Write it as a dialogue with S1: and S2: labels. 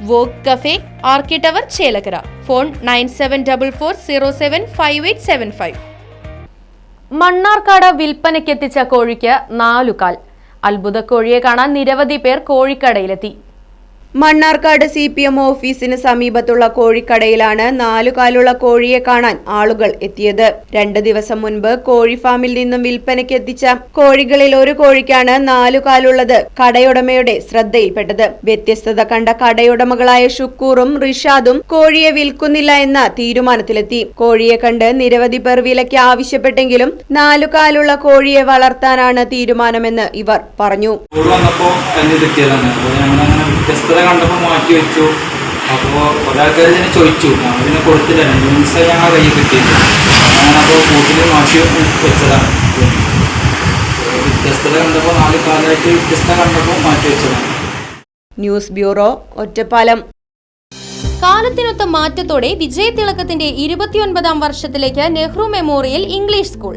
S1: Walk cafe ആർക്കി tower Chelakkara. Phone nine seven double four zero seven five eight seven five. Mannarkkad വിൽപ്പനയ്ക്കെത്തിച്ച കോഴിക്ക് നാലുകാൽ. അത്ഭുത കോഴിയെ കാണാൻ നിരവധി പേർ കോഴിക്കടയിലെത്തി.
S2: മണ്ണാർക്കാട് സി പി എം ഓഫീസിന് സമീപത്തുള്ള കോഴിക്കടയിലാണ് നാലുകാലുള്ള കോഴിയെ കാണാൻ ആളുകൾ എത്തിയത്. രണ്ട് ദിവസം മുൻപ് കോഴി ഫാമിൽ നിന്നും വിൽപ്പനയ്ക്ക് എത്തിച്ച കോഴികളിൽ ഒരു കോഴിക്കാണ് നാലുകാലുള്ളത് കടയുടമയുടെ ശ്രദ്ധയിൽപ്പെട്ടത്. വ്യത്യസ്തത കണ്ട കടയുടമകളായ ഷുക്കൂറും റിഷാദും കോഴിയെ വിൽക്കുന്നില്ല എന്ന തീരുമാനത്തിലെത്തി. കോഴിയെ കണ്ട് നിരവധി പേർ വിലയ്ക്ക് ആവശ്യപ്പെട്ടെങ്കിലും നാലുകാലുള്ള കോഴിയെ വളർത്താനാണ് തീരുമാനമെന്ന് ഇവർ പറഞ്ഞു.
S3: കിട്ടിയതാണ് അപ്പോൾ ഒരാൾക്കാർ തന്നെ ചോദിച്ചു. ഞങ്ങൾ ഇതിനെ കൊടുത്തില്ല. രണ്ട് മൂന്ന് ഞങ്ങൾ കയ്യിൽ കിട്ടി ഞാനപ്പോൾ കൂട്ടിൽ മാറ്റി വെച്ചതാണ്. വ്യത്യസ്തത കണ്ടപ്പോൾ നാല് കാലമായിട്ട് വ്യത്യസ്തത കണ്ടപ്പോൾ മാറ്റി വെച്ചതാണ്.
S2: News bureau Ottapalam.
S1: കാലത്തിനൊത്ത മാറ്റത്തോടെ വിജയതിളക്കത്തിന്റെ ഇരുപത്തിയൊൻപതാം വർഷത്തിലേക്ക് നെഹ്റു മെമ്മോറിയൽ ഇംഗ്ലീഷ് സ്കൂൾ.